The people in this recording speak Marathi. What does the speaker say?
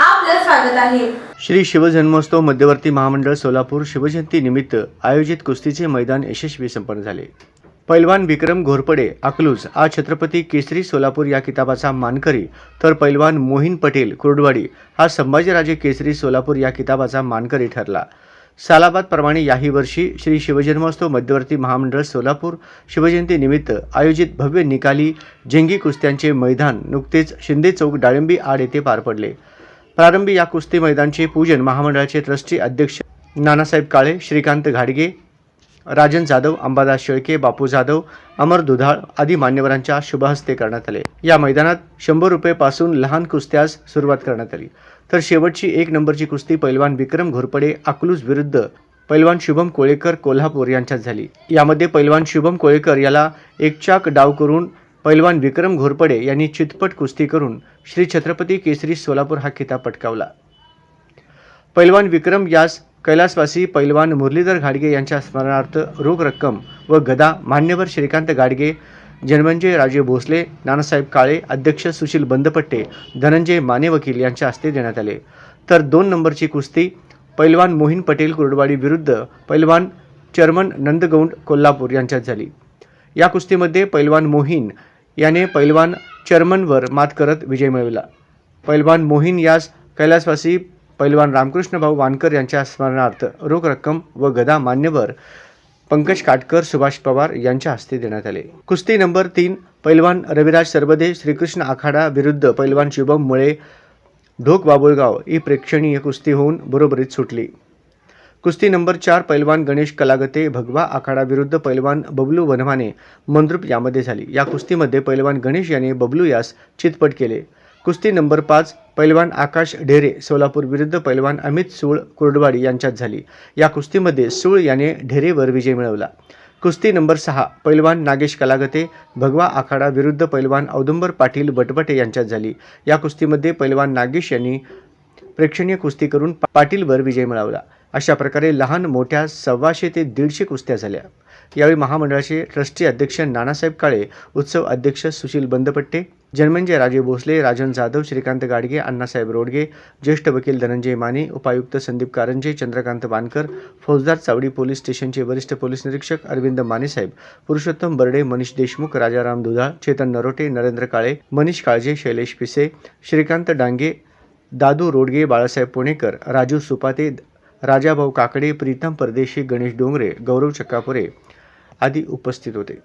आपलं स्वागत आहे. श्री शिवजन्मोत्सव मध्यवर्ती महामंडळ सोलापूर शिवजयंती निमित्त आयोजित कुस्तीचे मैदान यशस्वी संपन्न झाले. पैलवान विक्रम घोरपडे अकलूज आज छत्रपती केसरी सोलापूर या किताबाचा मानकरी तर पैलवान मोहीन पटेल कुर्डवाडी हा संभाजीराजे केसरी सोलापूर या किताबाचा मानकरी ठरला. सालाबादप्रमाणे याही वर्षी श्री शिवजन्मोत्सव मध्यवर्ती महामंडळ सोलापूर शिवजयंतीनिमित्त आयोजित भव्य निकाली जंगी कुस्त्यांचे मैदान नुकतेच शिंदे चौक डाळिंबी आड येथे पार पडले. प्रारंभी या कुस्ती मैदानचे पूजन महामंडळाचे ट्रस्टी अध्यक्ष नानासाहेब काळे श्रीकांत घाडगे राजन जाधव अंबादास शेळके बापू जाधव अमर दुधाळ आदी मान्यवरांच्या शुभहस्ते करण्यात आले. या मैदानात शंभर रुपयेपासून लहान कुस्त्यास सुरुवात करण्यात आली. तर शेवटची एक नंबरची कुस्ती पैलवान विक्रम घोरपडे अकलूज विरुद्ध पैलवान शुभम कोळेकर कोल्हापूर यांच्यात झाली. यामध्ये पैलवान शुभम कोळेकर याला एक चाक डाव करून पैलवान विक्रम घोरपडे यांनी चितपट कुस्ती करून श्री छत्रपती केसरी सोलापूर हा किताब पटकावला. पैलवान विक्रम यास कैलासवासी पैलवान मुरलीधर घाडगे यांच्या स्मरणार्थ रोख रक्कम व गदा मान्यवर श्रीकांत गाडगे जन्मंजय राजे भोसले नानासाहेब काळे अध्यक्ष सुशील बंदपट्टे धनंजय माने वकील यांच्या हस्ते देण्यात आले. तर दोन नंबरची कुस्ती पैलवान मोहिन पटेल कुरडवाडी विरुद्ध पैलवान चर्मन नंदगौंड कोल्हापूर यांच्यात झाली. या कुस्तीमध्ये पैलवान मोहीन याने पैलवान चर्मनवर मात करत विजय मिळविला. पैलवान मोहीन यास कैलासवासी पैलवान रामकृष्ण भाऊ वानकर यांच्या स्मरणार्थ रोख रक्कम व गदा मान्यवर पंकज काटकर सुभाष पवार यांच्या हस्ते देण्यात आले. कुस्ती नंबर तीन पैलवान रविराज सरबदे श्रीकृष्ण आखाडा विरुद्ध पैलवान शुभम मुळे ढोक बाबुळगाव ही प्रेक्षणीय कुस्ती होऊन बरोबरीत सुटली. कुस्ती नंबर चार पैलवान गणेश कलागते भगवा आखाडा विरुद्ध पैलवान बबलू वनवाने मंद्रुप यामध्ये झाली. या कुस्तीमध्ये पैलवान गणेश याने बबलू यास चितपट केले. कुस्ती नंबर पाच पैलवान आकाश ढेरे सोलापूर विरुद्ध पैलवान अमित सूळ कुर्डवाडी यांच्यात झाली. या कुस्तीमध्ये सूळ याने ढेरेवर विजय मिळवला. कुस्ती नंबर सहा पैलवान नागेश कलागते भगवा आखाडा विरुद्ध पैलवान औदुंबर पाटील बटबटे यांच्यात झाली. या कुस्तीमध्ये पैलवान नागेश यांनी प्रेक्षणीय कुस्ती करून पाटीलवर विजय मिळवला. अशा प्रकारे लहान मोठ्या सव्वाशे ते दीडशे कुस्त्या झाल्या. यावेळी महामंडळाचे ट्रस्टी अध्यक्ष नानासाहेब काळे उत्सव अध्यक्ष सुशील बंदपट्टे जन्मंजय राजे भोसले राजन जाधव श्रीकांत गाडगे अण्णासाहेब रोडगे ज्येष्ठ वकील धनंजय माने उपायुक्त संदीप कारंजे चंद्रकांत वानकर फौजदार चावडी पोलीस स्टेशनचे वरिष्ठ पोलीस निरीक्षक अरविंद मानेसाहेब पुरुषोत्तम बर्डे मनीष देशमुख राजाराम दुधाळ चेतन नरोटे नरेंद्र काळे मनीष काळजे शैलेश पिसे श्रीकांत डांगे दादू रोडगे बाळासाहेब पुणेकर राजू सुपाते राजाभाऊ काकडे प्रीतम परदेशी गणेश डोंगरे गौरव चक्कापुरे आदी उपस्थित होते.